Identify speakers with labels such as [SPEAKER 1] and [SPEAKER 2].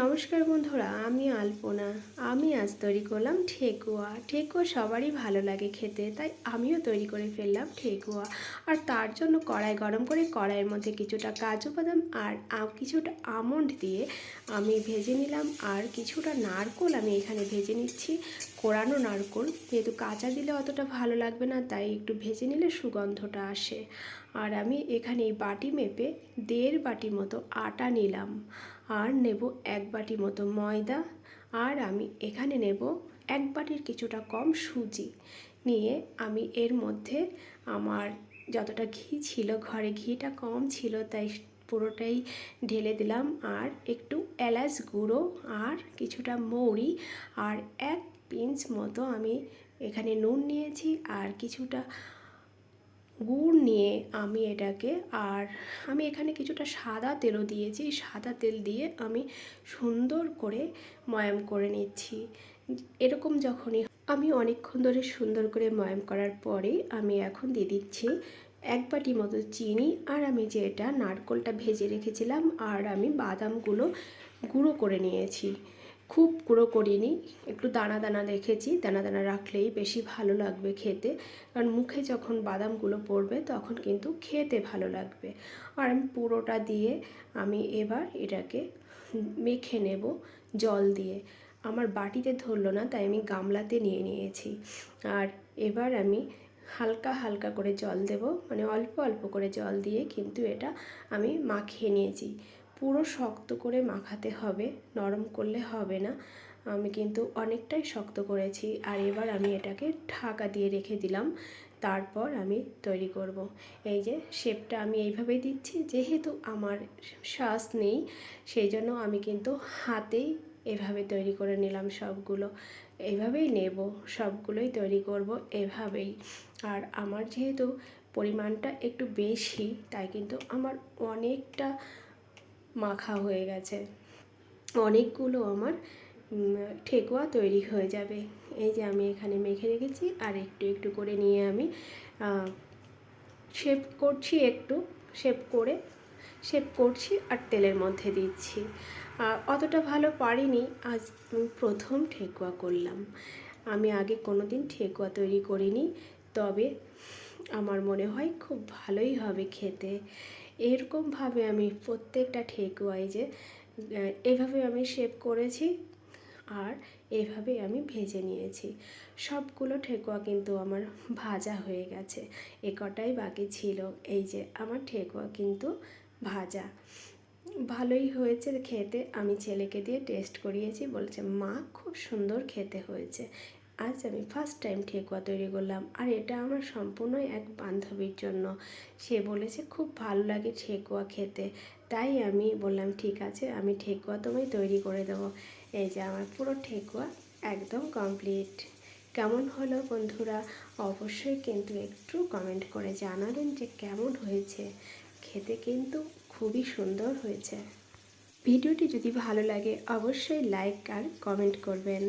[SPEAKER 1] নমস্কার বন্ধুরা, আমি আলপনা। আমি আজ তৈরি করলাম ঠেকুয়া। ঠেকুয়া সবারই ভালো লাগে খেতে, তাই আমিও তৈরি করে ফেললাম ঠেকুয়া। আর তার জন্য কড়াই গরম করে কড়াইয়ের মধ্যে কিছুটা কাজু বাদাম আর কিছুটা আমন্ড দিয়ে আমি ভেজে নিলাম। আর কিছুটা নারকোল আমি এখানে ভেজে নিচ্ছি। কোরানো নারকোল, যেহেতু কাঁচা দিলে অতটা ভালো লাগবে না, তাই একটু ভেজে নিলে সুগন্ধটা আসে। আর আমি এখানে বাটি মেপে দেড় বাটি মতো আটা নিলাম। আর নেব এক বাটি মতো ময়দা। আর আমি এখানে নেব এক বাটির কিছুটা কম সুজি। নিয়ে আমি এর মধ্যে আমার যতটা ঘি ছিল, ঘরে ঘিটা কম ছিল, তাই পুরোটাই ঢেলে দিলাম। আর একটু এলাচ গুঁড়ো আর কিছুটা মৌরি আর এক পিঞ্চ মতো আমি এখানে নুন নিয়েছি। আর কিছুটা গুড় নিয়ে আমি এটাকে আর আমি এখানে কিছুটা সাদা তেলও দিয়েছি। সাদা তেল দিয়ে আমি সুন্দর করে ময়াম করে নিচ্ছি। এরকম যখনই আমি অনেকক্ষণ ধরে সুন্দর করে ময়াম করার পরে আমি এখন দিয়ে দিচ্ছি এক বাটি মতো চিনি আর আমি যে এটা নারকোলটা ভেজে রেখেছিলাম আর আমি বাদামগুলো গুঁড়ো করে নিয়েছি। খুব গুঁড়ো করিনি, একটু দানা দানা রেখেছি, দানা দানা রাখলেই বেশি ভালো লাগবে খেতে। কারণ মুখে যখন বাদামগুলো পড়বে তখন কিন্তু খেতে ভালো লাগবে। আর আমি পুরোটা দিয়ে আমি এবার এটাকে মেখে নেব জল দিয়ে। আমার বাটিতে ধরলো না, তাই আমি গামলাতে নিয়ে নিয়েছি। আর এবার আমি হালকা হালকা করে জল দেব মানে অল্প অল্প করে জল দিয়ে কিন্তু এটা আমি মাখিয়ে নিয়েছি। পুরো শক্ত করে মাখাতে হবে, নরম করলে হবে না। আমি কিন্তু অনেকটাই শক্ত করেছি আর এবার আমি এটাকে ঢাকা দিয়ে রেখে দিলাম। তারপর আমি তৈরি করব। এই যে শেপটা আমি এইভাবেই দিচ্ছি, যেহেতু আমার শ্বাস নেই, সেই জন্য আমি কিন্তু হাতেই এভাবে তৈরি করে নিলাম সবগুলো। এভাবেই নেব, সবগুলোই তৈরি করব এভাবেই। আর আমার যেহেতু পরিমাণটা একটু বেশি, তাই কিন্তু আমার অনেকটা মাখা হয়ে গেছে। অনেকগুলো আমার ঠেকুয়া তৈরি হয়ে যাবে। এই যে আমি এখানে মেখে রেখেছি, আর একটু একটু করে নিয়ে আমি শেপ করছি একটু, শেপ করে, শেপ করছি আর তেলের মধ্যে দিচ্ছি। অতটা ভালো পারিনি, আজ প্রথম ঠেকুয়া করলাম। আমি আগে কোনো দিন ঠেকুয়া তৈরি করিনি, তবে আমার মনে হয় খুব ভালোই হবে খেতে। এরকমভাবে আমি প্রত্যেকটা ঠেকুয়াই যে এভাবে আমি শেপ করেছি আর এভাবে আমি ভেজে নিয়েছি। সবগুলো ঠেকুয়া কিন্তু আমার ভাজা হয়ে গেছে। এ কটাই বাকি ছিল। এই যে, আমার ঠেকুয়া কিন্তু ভাজা। ভালোই হয়েছে খেতে। আমি ছেলেকে দিয়ে টেস্ট করিয়েছি। বলছে, মা, খুব সুন্দর খেতে হয়েছে। আজ আমি ফার্স্ট টাইম ঠেকুয়া তৈরি করলাম। আর এটা আমার সম্পূর্ণ এক বান্ধবীর জন্য। সে বলেছে, খুব ভালো লাগে ঠেকুয়া খেতে। তাই আমি বললাম, ঠিক আছে, আমি ঠেকুয়া তোমায় তৈরি করে দেবো। এই যে আমার পুরো ঠেকুয়া একদম কমপ্লিট কেমন হলো বন্ধুরা? অবশ্যই কিন্তু একটু কমেন্ট করে জানাবেন যে কেমন হয়েছে। খেতে কিন্তু খুবই সুন্দর হয়েছে। ভিডিওটি যদি ভালো লাগে, অবশ্যই লাইক আর কমেন্ট করবেন।